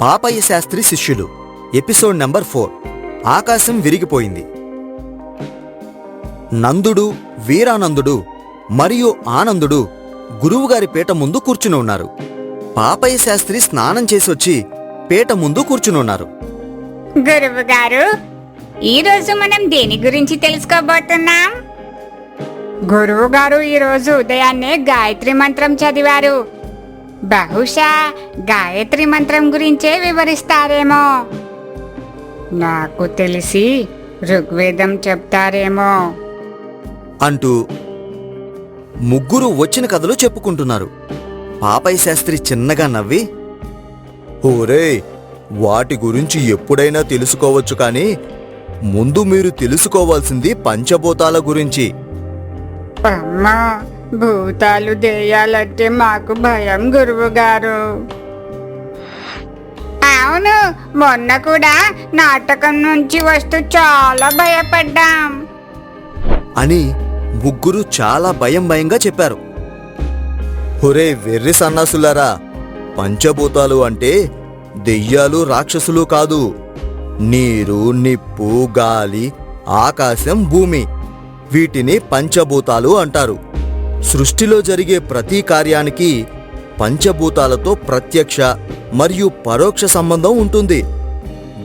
పాపయ్య శాస్త్రి శిష్యులు. Episode number four. ఆకాశం విరిగిపోయింది. నందుడు వీరానందుడు మరియు ఆనందుడు గురువుగారి పీట ముందు కూర్చుని ఉన్నారు. పాపయ్య శాస్త్రి స్నానం చేసొచ్చి పీట ముందు కూర్చుని ఉన్నారు. గురువు గారు ఈ రోజు మనం దేని గురించి తెలుసుకోబోతున్నాం? గురువు గారు ఈ ఉదయాన్నే గాయత్రి మంత్రం చదివారు. బహుశా గాయత్రి మంత్రం గురించే వివరిస్తారేమో. నాకు తెలిసి ఋగ్వేదం చెప్తారేమో. అంటూ ముగ్గురు వచ్చిన కథలు చెప్పుకుంటున్నారు. పాపయ్య శాస్త్రి చిన్నగా నవ్వి ఓరే వాటి గురించి ఎప్పుడైనా తెలుసుకోవచ్చు కానీ ముందు మీరు తెలుసుకోవాల్సింది పంచభూతాల గురించి. అమ్మా భూతాలు దేయాలంటే మాకు భయం గురువు గారు. అవును మొన్న కూడా నాటకం నుంచి వస్తూ చాలా భయపడ్డాం. అని ముగ్గురు చాలా భయం భయంగా చెప్పారు. ఒరే వెర్రి సన్నాసులారా పంచభూతాలు అంటే దెయ్యాలు రాక్షసులు కాదు. నీరు నిప్పు గాలి ఆకాశం భూమి. వీటిని పంచభూతాలు అంటారు. సృష్టిలో జరిగే ప్రతి కార్యానికి పంచభూతాలతో ప్రత్యక్ష మరియు పరోక్ష సంబంధం ఉంటుంది.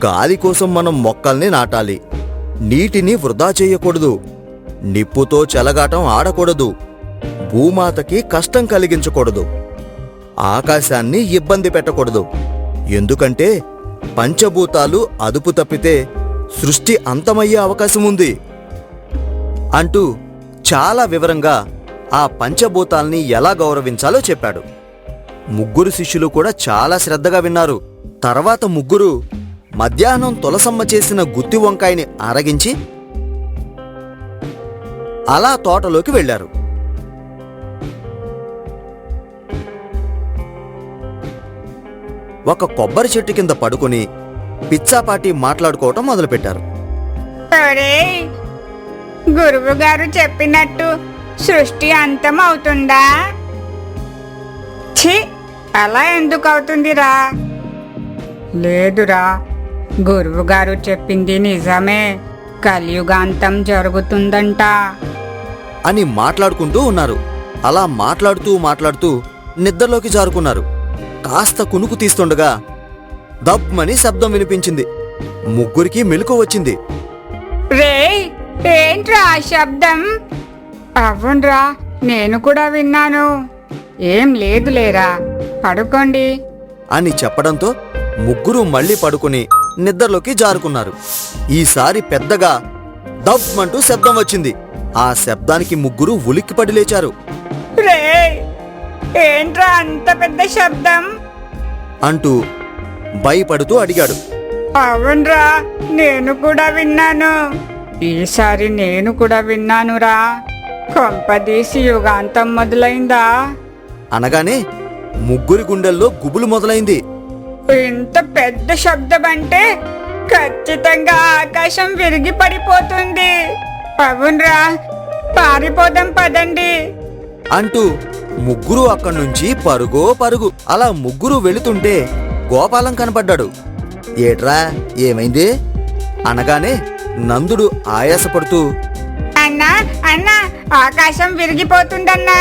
గాలి కోసం మనం మొక్కల్ని నాటాలి. నీటిని వృధా చేయకూడదు. నిప్పుతో చెలగాటం ఆడకూడదు. భూమాతకి కష్టం కలిగించకూడదు. ఆకాశాన్ని ఇబ్బంది పెట్టకూడదు. ఎందుకంటే పంచభూతాలు అదుపు తప్పితే సృష్టి అంతమయ్యే అవకాశం ఉంది అంటూ చాలా వివరంగా ఆ పంచభూతాల్ని ఎలా గౌరవించాలో చెప్పాడు. ముగ్గురు శిష్యులు కూడా చాలా శ్రద్ధగా విన్నారు. తర్వాత ముగ్గురు మధ్యాహ్నం తులసమ్మ చేసిన గుత్తి వంకాయని ఆరగించి అలా తోటలోకి వెళ్ళారు ఒక కొబ్బరి చెట్టు కింద పడుకుని పిచ్చాపాటి మాట్లాడుకోవటం మొదలుపెట్టారు. గురువు గారు చెప్పినట్టు సృష్టి అంతం అవుతుందా ఛీ అలా ఎందుకు అవుతుందిరా లేదురా గురువు గారు చెప్పింది నిజమే. కలియుగాంతం జరుగుతుందంట. అని మాట్లాడుకుంటూ ఉన్నారు. అలా మాట్లాడుతూ మాట్లాడుతూ నిద్రలోకి జారుకున్నారు. కాస్త కునుకు తీస్తుండగా దబ్బని శబ్దం వినిపించింది. ముగ్గురికి మెలకు వచ్చింది. రేయ్ ఏంట్రా ఆ శబ్దం? అవునరా నేను కూడా విన్నాను. ఏం లేదులేరా పడుకోండి. అని చెప్పడంతో ముగ్గురు మళ్ళీ పడుకుని నిద్రలోకి జారుకున్నారు. ఈసారి పెద్దగా దబ్బమంటూ శబ్దం వచ్చింది. ఆ శబ్దానికి ముగ్గురు ఉలిక్కిపడి లేచారు. ఏంట్రా అంత పెద్ద శబ్దం? అంటూ భయపడుతూ అడిగాడు. అవునరా నేను కూడా విన్నాను. ఈసారి నేను కూడా విన్నానురా. కొంపదీసి యుగాంతం మొదలైందా? అనగానే ముగ్గురి గుండెల్లో గుబులు మొదలైంది. ఇంత పెద్ద శబ్దం అంటే ఖచ్చితంగా ఆకాశం విరిగి పడిపోతుంది అవునరా పారిపోదాం పదండి. అంటూ ముగ్గురు అక్కడి నుంచి పరుగో పరుగు అలా ముగ్గురు వెళుతుంటే గోపాలం కనపడ్డాడు. ఏట్రా ఏమైంది? అనగానే నందుడు ఆయాసపడుతూ అన్నా అన్నా ఆకాశం విరిగిపోతుందన్నా.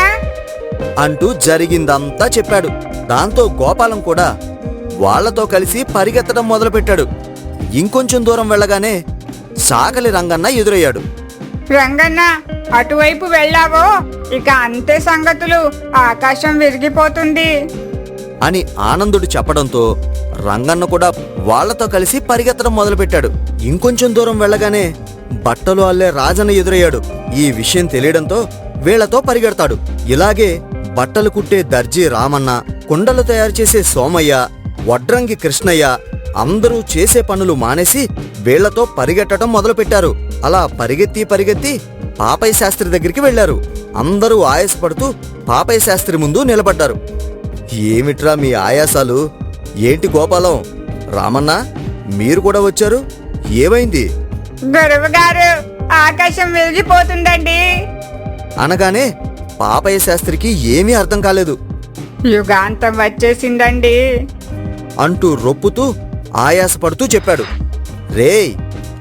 అంటూ జరిగిందంతా చెప్పాడు. దాంతో గోపాలం కూడా వాళ్ళతో కలిసి పరిగెత్తడం మొదలుపెట్టాడు. ఇంకొంచెం దూరం వెళ్ళగానే సాకలి రంగన్న ఎదురయ్యాడు. రంగన్న అటువైపు వెళ్ళావో? ఇక అంతే సంగతులు. ఆకాశం విరిగిపోతుంది. అని ఆనందుడు చెప్పడంతో రంగన్న కూడా వాళ్ళతో కలిసి పరిగెత్తడం మొదలుపెట్టాడు. ఇంకొంచెం దూరం వెళ్ళగానే బట్టలు అల్లే రాజన్న ఎదురయ్యాడు. ఈ విషయం తెలియడంతో వీళ్ళతో పరిగెడతాడు. ఇలాగే బట్టలు కుట్టే దర్జీ రామన్న కుండలు తయారు చేసే సోమయ్య వడ్రంగి కృష్ణయ్య అందరూ చేసే పనులు మానేసి వీళ్ళతో పరిగెట్టడం మొదలుపెట్టారు. అలా పరిగెత్తి పరిగెత్తి పాపయ్య శాస్త్రి దగ్గరికి వెళ్ళారు అందరూ ఆయాసపడుతూ పాపయ్య శాస్త్రి ముందు నిలబడ్డారు. ఏమిట్రా మీ ఆయాసాలు? ఏంటి గోపాలం? రామన్న మీరు కూడా వచ్చారు? ఏమైంది? గురువు గారు ఆకాశం విరిగిపోతుందండి. అనగానే పాపయ్య శాస్త్రికి ఏమీ అర్థం కాలేదు. యుగాంతం వచ్చేసిందండి. అంటూ రొప్పుతూ ఆయాసపడుతూ చెప్పాడు. రేయ్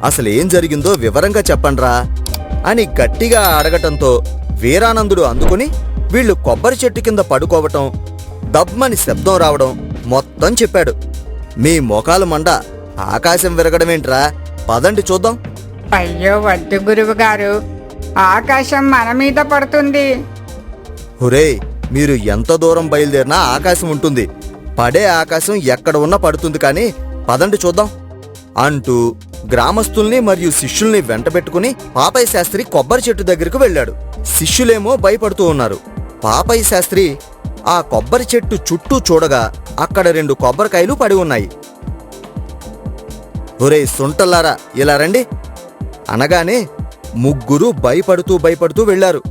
అసలేం జరిగిందో వివరంగా చెప్పండ్రా అని గట్టిగా అడగటంతో వీరానందుడు అందుకుని వీళ్ళు కొబ్బరి చెట్టు కింద పడుకోవటం దబ్మని శబ్దం రావడం మొత్తం చెప్పాడు. మీ మొఖాలు మండ ఆకాశం విరగడమేంట్రా? పదండి చూద్దాం. అయ్యో వద్దు గురువు గారు ఆకాశం మన మీద పడుతుంది. హురే మీరు ఎంత దూరం బయలుదేరినా ఆకాశం ఉంటుంది. పడే ఆకాశం ఎక్కడ ఉన్నా పడుతుంది కానీ పదండి చూద్దాం. అంటూ గ్రామస్తుల్ని మరియు శిష్యుల్ని వెంటబెట్టుకుని పాపయ్య శాస్త్రి కొబ్బరి చెట్టు దగ్గరకు వెళ్ళాడు. శిష్యులేమో భయపడుతూ ఉన్నారు. పాపయ్య శాస్త్రి ఆ కొబ్బరి చెట్టు చుట్టూ చూడగా అక్కడ రెండు కొబ్బరికాయలు పడి ఉన్నాయి. ఒరే సుంటల్లారా ఇలా రండి. అనగానే ముగ్గురు భయపడుతూ భయపడుతూ వెళ్ళారు.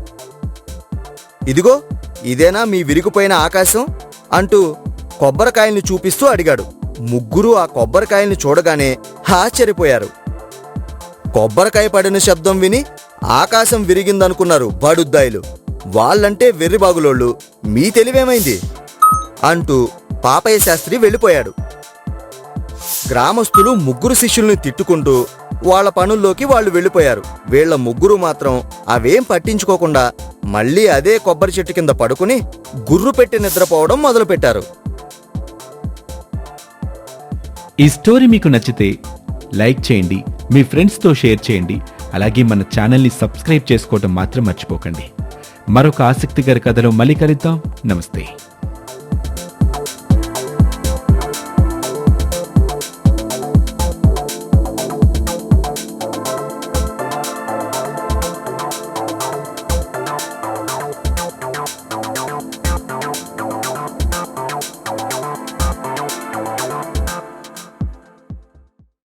ఇదిగో ఇదేనా మీ విరిగిపోయిన ఆకాశం? అంటూ కొబ్బరికాయల్ని చూపిస్తూ అడిగాడు. ముగ్గురు ఆ కొబ్బరికాయల్ని చూడగానే ఆశ్చర్యపోయారు. కొబ్బరికాయ పడిన శబ్దం విని ఆకాశం విరిగిందనుకున్నారు బడుద్దాయిలు. వాళ్ళంటే వెర్రిబాగులోళ్ళు మీ తెలివేమైంది? అంటూ పాపయ్య శాస్త్రి వెళ్ళిపోయాడు. గ్రామస్తులు ముగ్గురు శిష్యుల్ని తిట్టుకుంటూ వాళ్ళ పనుల్లోకి వాళ్ళు వెళ్ళిపోయారు. వీళ్ళ ముగ్గురు మాత్రం అవేం పట్టించుకోకుండా మళ్ళీ అదే కొబ్బరి చెట్టు కింద పడుకుని గుర్రు పెట్టి నిద్రపోవడం మొదలుపెట్టారు. ఈ స్టోరీ మీకు నచ్చితే లైక్ చేయండి మీ ఫ్రెండ్స్తో షేర్ చేయండి అలాగే మన ఛానల్ని సబ్స్క్రైబ్ చేసుకోవడం మాత్రం మర్చిపోకండి. మరొక ఆసక్తికర కథలో మళ్ళీ కలుద్దాం. నమస్తే.